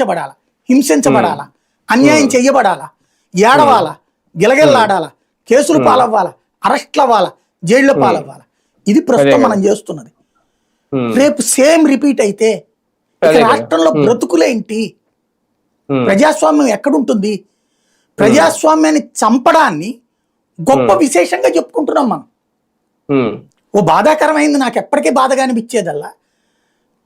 వేధించబడాలా హింసించబడాలా? అన్యాయం చెయ్యబడాలా? ఏడవాలా? గిలగిల్లాడాలా? కేసులు పాలవ్వాలా? అరెస్ట్లు అవ్వాలా జైళ్ళ పాలవ్వాలా? ఇది ప్రస్తుతం మనం చేస్తున్నది. రేపు సేమ్ రిపీట్ అయితే. రాష్ట్రంలో బ్రతుకులేంటి? ప్రజాస్వామ్యం ఎక్కడుంటుంది? ప్రజాస్వామ్యాన్ని చంపడాన్ని గొప్ప విశేషంగా చెప్పుకుంటున్నాం మనం. ఓ బాధాకరమైంది నాకు ఎప్పటికీ బాధగా అనిపించేదల్లా?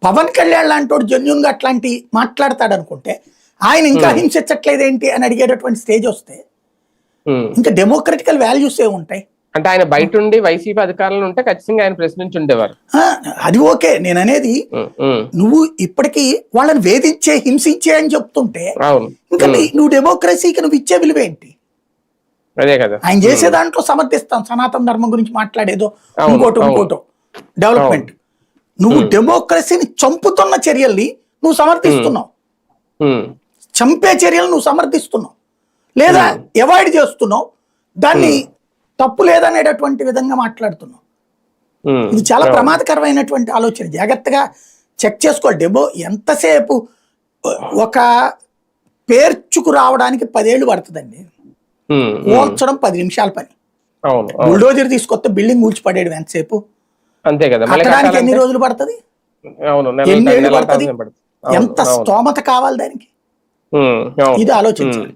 పవన్ కళ్యాణ్ లాంటి జెన్యున్గా అట్లాంటి మాట్లాడతాడు అనుకుంటే ఆయన ఇంకా హింసించట్లేదేంటి అని అడిగేటటువంటి స్టేజ్ వస్తే. ఇంకా డెమోక్రటికల్ వాల్యూస్ ఏ ఉంటాయి? అంటే ఆయన బయట ఉండి వైసీపీ అధికారంలో ఉంటే ఖచ్చితంగా ఆయన ప్రశ్నించి ఉండేవారు అది ఓకే. నేను అనేది నువ్వు ఇప్పటికీ వాళ్ళని వేధించే హింసించే అని చెప్తుంటే ఇంకా నువ్వు డెమోక్రసీకి నువ్వు ఇచ్చే విలువ ఏంటి అదే కదా. ఆయన చేసే దాంట్లో సమర్థిస్తాం. సనాతన ధర్మం గురించి మాట్లాడేదో ఇంకోటి. ఇంకోటో. డెవలప్మెంట్ నువ్వు డెమోక్రసీని చంపుతున్న చర్యల్ని నువ్వు సమర్థిస్తున్నావు. చంపే చర్యలు నువ్వు సమర్థిస్తున్నావు. లేదా అవాయిడ్ చేస్తున్నావు. దాన్ని తప్పు లేదనేటటువంటి విధంగా మాట్లాడుతున్నావు. ఇది చాలా ప్రమాదకరమైనటువంటి ఆలోచన. జాగ్రత్తగా చెక్ చేసుకోవాలి. డెమో ఎంతసేపు ఒక పేర్చుకు రావడానికి పదేళ్ళు పడుతుందండి. కూల్చడం పది నిమిషాల పని. బుల్డోజర్ తీసుకొస్తే బిల్డింగ్ కూల్చిపడేయడం ఎంతసేపు? అంతే కదా. మళ్ళీ కట్టడానికి ఎన్ని రోజులు పడుతుంది? అవును ఎన్ని ఏళ్ళు పడుతుంది? ఎంత. స్తోమత కావాలి దానికి. ఇది ఆలోచించాలి.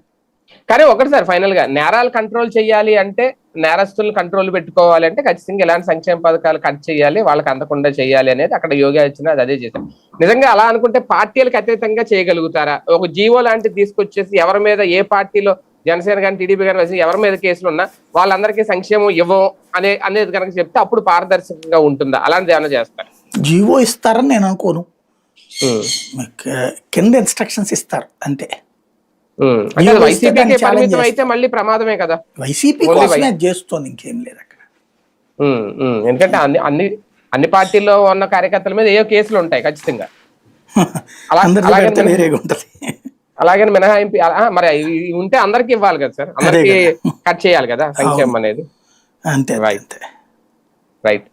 కానీ ఒకటి సార్ ఫైనల్గా నేరాలు కంట్రోల్ చేయాలి అంటే నేరస్తులను కంట్రోల్ పెట్టుకోవాలి అంటే ఖచ్చితంగా ఎలాంటి సంక్షేమ పథకాలు కట్ చేయాలి వాళ్ళకి అందకుండా చేయాలి అనేది అక్కడ యోగా ఇచ్చిన అది అదే చేశారు. నిజంగా అలా అనుకుంటే పార్టీలకు అతీతంగా చేయగలుగుతారా? ఒక జీవో లాంటిది తీసుకొచ్చేసి ఎవరి మీద ఏ పార్టీలో జనసేన కానీ టీడీపీ కానీ వచ్చి ఎవరి మీద కేసులు ఉన్నా వాళ్ళందరికీ సంక్షేమం ఇవ్వం అనే అనేది కనుక చెప్తే అప్పుడు పారదర్శకంగా ఉంటుందా? అలాంటిది ఏమైనా చేస్తారు? జీవో ఇస్తారని నేను అనుకోను. కింద ఇన్స్ట్రక్షన్స్ ఇస్తారు అంతే. వైసీపీకి పరిమితం అయితే మళ్ళీ ప్రమాదమే కదా? వైసీపీ కోసమే చేస్తోంది ఇంకేం లేదు అక్కడ. ఎందుకంటే అన్ని అన్ని అన్ని పార్టీల్లో ఉన్న కార్యకర్తల మీద ఏవో కేసులు ఉంటాయి ఖచ్చితంగా. అలా- అలాగే వేరేగా ఉంటది అలాగే మినహాయింపు మరి ఉంటే అందరికి ఇవ్వాలి కదా సార్? అందరికి కట్ చేయాలి కదా సంక్షేమం అనేది. అంతే. అంతే రైట్